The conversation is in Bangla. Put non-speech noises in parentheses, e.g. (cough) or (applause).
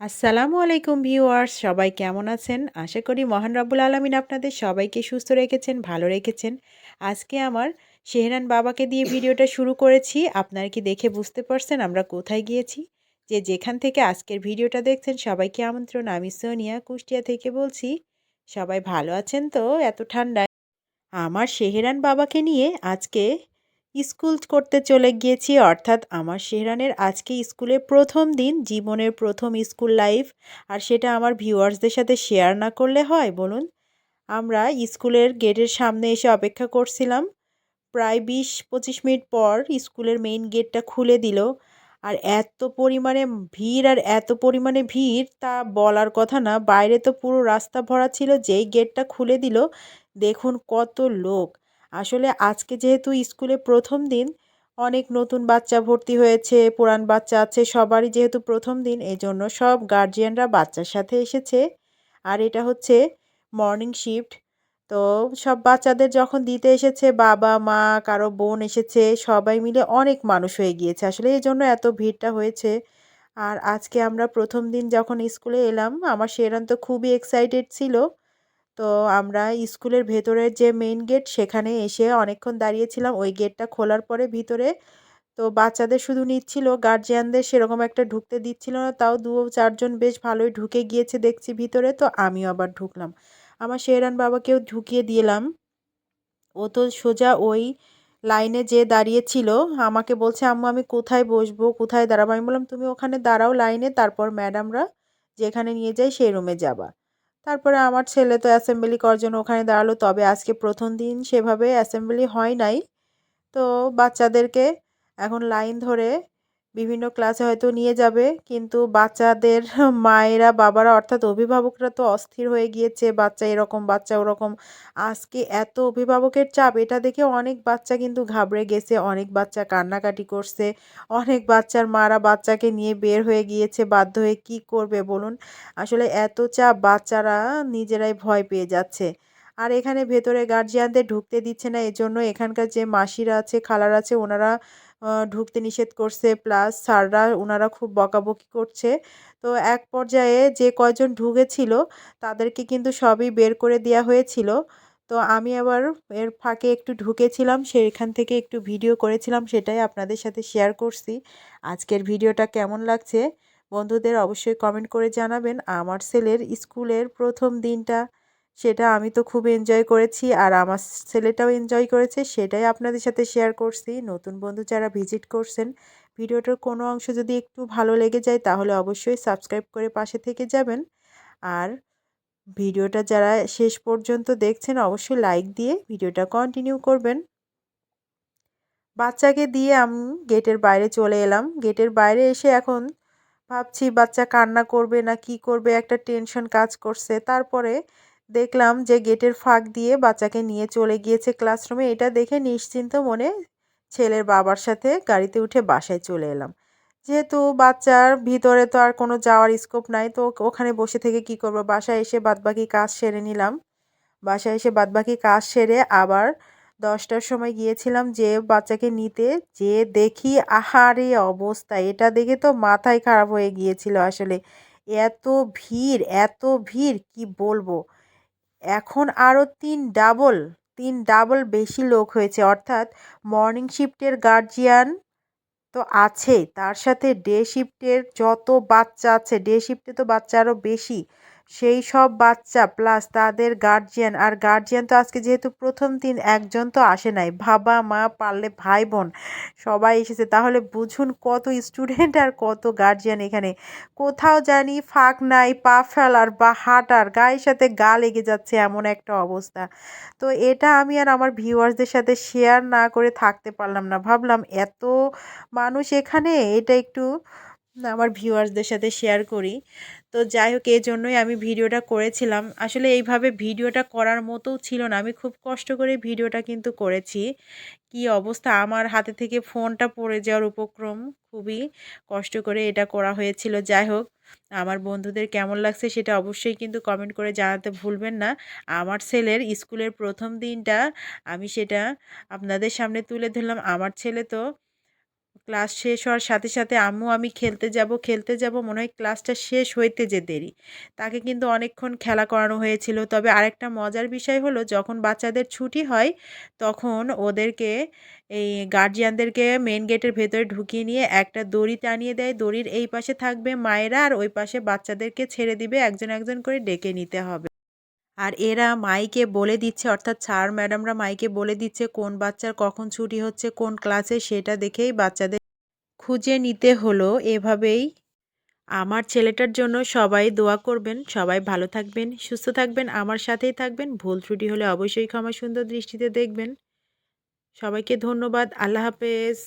আসসালামু আলাইকুম ভিউয়ার্স, সবাই কেমন আছেন? আশা করি মহান রব্বুল আলমিন আপনাদের সবাইকে সুস্থ রেখেছেন, ভালো রেখেছেন। আজকে আমার শেহরান বাবাকে দিয়ে ভিডিওটা শুরু করেছি। আপনারা কি দেখে বুঝতে পারছেন আমরা কোথায় গিয়েছি? যে যেখান থেকে আজকের ভিডিওটা দেখছেন সবাইকে আমন্ত্রণ। আমি সোনিয়া, কুষ্টিয়া থেকে বলছি, সবাই ভালো আছেন তো? এত ঠান্ডায়। আমার শেহরান বাবাকে নিয়ে আজকে স্কুল করতে চলে গিয়েছি, অর্থাৎ আমার শেহরানের আজকে স্কুলে প্রথম দিন, জীবনের প্রথম স্কুল লাইফ। আর সেটা আমার ভিউয়ার্সদের সাথে শেয়ার না করলে হয়, বলুন। আমরা স্কুলের গেটের সামনে এসে অপেক্ষা করছিলাম। প্রায় বিশ, পঁচিশ মিনিট পর স্কুলের মেইন গেটটা খুলে দিল। আর এত পরিমাণে ভিড় আর এত পরিমাণে ভিড়, তা বলার কথা না। বাইরে তো পুরো রাস্তা ভরা ছিল, যেই গেটটা খুলে দিল, দেখুন কত লোক। আসলে আজকে যেহেতু স্কুলে প্রথম দিন, অনেক নতুন বাচ্চা ভর্তি হয়েছে, পুরান বাচ্চা আছে, সবারই যেহেতু প্রথম দিন এই জন্য সব গার্জিয়ানরা বাচ্চার সাথে এসেছে। আর এটা হচ্ছে মর্নিং শিফট তো সব বাচ্চাদের যখন দিতে এসেছে, বাবা, মা, কারও বোন এসেছে, সবাই মিলে অনেক মানুষ হয়ে গিয়েছে। আসলে এই জন্য এত ভিড়টা হয়েছে। আর আজকে আমরা প্রথম দিন যখন স্কুলে এলাম, আমার সেরান তো খুবই এক্সাইটেড ছিল। তো আমরা স্কুলের ভেতরের যে মেইন গেট সেখানে এসে অনেকক্ষণ দাঁড়িয়েছিলাম। ওই গেটটা খোলার পরে ভিতরে তো বাচ্চাদের শুধু নিচ্ছিল গার্জিয়ানদের সেরকম একটা ঢুকতে দিচ্ছিল না, তাও দু চারজন বেশ ভালোই ঢুকে গিয়েছে দেখছি ভিতরে, তো আমিও আবার ঢুকলাম। আমার শেহরান বাবাকেও ঢুকিয়ে দিলাম। ও তো সোজা ওই লাইনে যে দাঁড়িয়েছিল, আমাকে বলছে, আম্মু, আমি কোথায় বসবো? কোথায় দাঁড়াবো? আমি বললাম, তুমি ওখানে দাঁড়াও লাইনে তারপর ম্যাডামরা যেখানে নিয়ে যায় সেই রুমে যাবা। তারপরে আমার ছেলে তো অ্যাসেম্বলি করার জন্য ওখানে দাঁড়াল। তবে আজকে প্রথম দিন সেভাবে অ্যাসেম্বলি হয় নাই। তো বাচ্চাদেরকে এখন লাইন ধরে বিভিন্ন ক্লাসে হয়তো নিয়ে যাবে, কিন্তু বাচ্চাদের (laughs) মায়েরা, বাবারা, অর্থাৎ অভিভাবকরা তো অস্থির হয়ে গিয়েছে, বাচ্চা এরকম, বাচ্চা ওরকম। আজকে এত অভিভাবকের চাপ, এটা দেখে অনেক বাচ্চা কিন্তু ঘাবড়ে গেছে, অনেক বাচ্চা কান্নাকাটি করছে, অনেক বাচ্চার মারা বাচ্চাকে নিয়ে বের হয়ে গিয়েছে, বাধ্য হয়ে কী করবে বলুন? আসলে এত চাপ বাচ্চারা নিজেরাই ভয় পেয়ে যাচ্ছে। আর এখানে ভেতরে গার্জিয়ানদের ঢুকতে দিচ্ছে না, এজন্য এখানকার যে মাসিরা আছে, খালার আছে, ওনারা ঢুকতে নিষেধ করছে। প্লাস স্যাররা ওনারা খুব বকাবকি করছে। তো এক পর্যায়ে যে কয়জন ঢুকেছিল, তাদেরকে কিন্তু সবই বের করে দেওয়া হয়েছিল। তো আমি আবার এর ফাঁকে একটু ঢুকেছিলাম, সেখান থেকে একটু ভিডিও করেছিলাম, সেটাই আপনাদের সাথে শেয়ার করছি। আজকের ভিডিওটা কেমন লাগছে? বন্ধুদের অবশ্যই কমেন্ট করে জানাবেন। আমার ছেলের স্কুলের প্রথম দিনটা সেটা আমি তো খুব এনজয় করেছি আর আমার ছেলেটাও এনজয় করেছে, সেটাই আপনাদের সাথে শেয়ার করছি। নতুন বন্ধু যারা ভিজিট করছেন, ভিডিওটার কোনো অংশ যদি একটু ভালো লেগে যায় তাহলে অবশ্যই সাবস্ক্রাইব করে পাশে থেকে যাবেন। আর ভিডিওটা যারা শেষ পর্যন্ত দেখছেন অবশ্যই লাইক দিয়ে ভিডিওটা কন্টিনিউ করবেন। বাচ্চাকে দিয়ে আমি গেটের বাইরে চলে এলাম। গেটের বাইরে এসে এখন ভাবছি বাচ্চা কান্না করবে না কি করবে, একটা টেনশন কাজ করছে। তারপরে দেখলাম যে গেটের ফাঁক দিয়ে বাচ্চাকে নিয়ে চলে গিয়েছে ক্লাসরুমে। এটা দেখে নিশ্চিন্ত মনে ছেলের বাবার সাথে গাড়িতে উঠে বাসায় চলে এলাম। যেহেতু বাচ্চার ভিতরে তো আর কোনো যাওয়ার স্কোপ নাই, তো ওখানে বসে থেকে কি করব? বাসায় এসে বাদবাকি কাজ সেরে নিলাম। বাসায় এসে বাদবাকি কাজ সেরে আবার দশটার সময় গিয়েছিলাম যে বাচ্চাকে নিতে, যে দেখি আহারে অবস্থা! এটা দেখে তো মাথায় খারাপ হয়ে গিয়েছিল আসলে। এত ভিড় এত ভিড়, কি বলব? এখন আরও তিন ডাবল তিন ডাবল বেশি লোক হয়েছে। অর্থাৎ মর্নিং শিফটের গার্জিয়ান তো আছেই তার সাথে ডে শিফটের যত বাচ্চা আছে ডে শিফটে তো বাচ্চা আরও বেশি। সেই সব বাচ্চা প্লাস তাদের গার্জিয়ান আর গার্জিয়ান তো আজকে যেহেতু প্রথম দিন, একজন তো আসে নাই। বাবা, মা পারলে ভাই বোন সবাই এসেছে। তাহলে বুঝুন কত স্টুডেন্ট আর কত গার্জিয়ান এখানে। কোথাও জানি ফাঁক নাই, পা ফেলার বা হাঁটার, গায়ের সাথে গা লেগে যাচ্ছে এমন একটা অবস্থা। তো এটা আমি আর আমার ভিউয়ার্সদের সাথে শেয়ার না করে থাকতে পারলাম না। ভাবলাম এত মানুষ এখানে, এটা একটু আমার ভিউয়ার্সদের সাথে শেয়ার করি। তো যাই হোক, এই জন্যই আমি ভিডিওটা করেছিলাম। আসলে এইভাবে ভিডিওটা করার মতো ছিল না। আমি খুব কষ্ট করে ভিডিওটা কিন্তু করেছি। কি অবস্থা? আমার হাতে থেকে ফোনটা পড়ে যাওয়ার উপক্রম। খুবই কষ্ট করে এটা করা হয়েছিল। যাই হোক, আমার বন্ধুদের কেমন লাগছে সেটা অবশ্যই কিন্তু কমেন্ট করে জানাতে ভুলবেন না। আমার ছেলের স্কুলের প্রথম দিনটা আমি সেটা আপনাদের সামনে তুলে ধরলাম। আমার ছেলে তো ক্লাস শেষ হওয়ার সাথে সাথে আম্মু, আমি খেলতে যাব খেলতে যাব, মনে হয় ক্লাসটা শেষ হইতে যে দেরি। তাকে কিন্তু অনেকক্ষণ খেলা করানো হয়েছিল। তবে আরেকটা মজার বিষয় হলো, যখন বাচ্চাদের ছুটি হয়, তখন ওদেরকে এই গার্জিয়ানদেরকে মেন গেটের ভেতরে ঢুকিয়ে নিয়ে একটা দড়ি টানিয়ে দেয়। দড়ির এই পাশে থাকবে মায়েরা আর ওই পাশে বাচ্চাদেরকে ছেড়ে দিবে। একজন একজন করে ডেকে নিতে হবে। আর এরা মাইকে বলে দিচ্ছে, অর্থাৎ স্যার ম্যাডামরা মাইকে বলে দিচ্ছে কোন বাচ্চার কখন ছুটি হচ্ছে, কোন ক্লাসে সেটা দেখেই বাচ্চাদের খুঁজে নিতে হলো। এভাবেই আমার ছেলেটার জন্য সবাই দোয়া করবেন, সবাই ভালো থাকবেন, সুস্থ থাকবেন, আমার সাথেই থাকবেন। ভুল ত্রুটি হলে অবশ্যই ক্ষমা সুন্দর দৃষ্টিতে দেখবেন। সবাইকে ধন্যবাদ, আল্লাহ হাফেজ।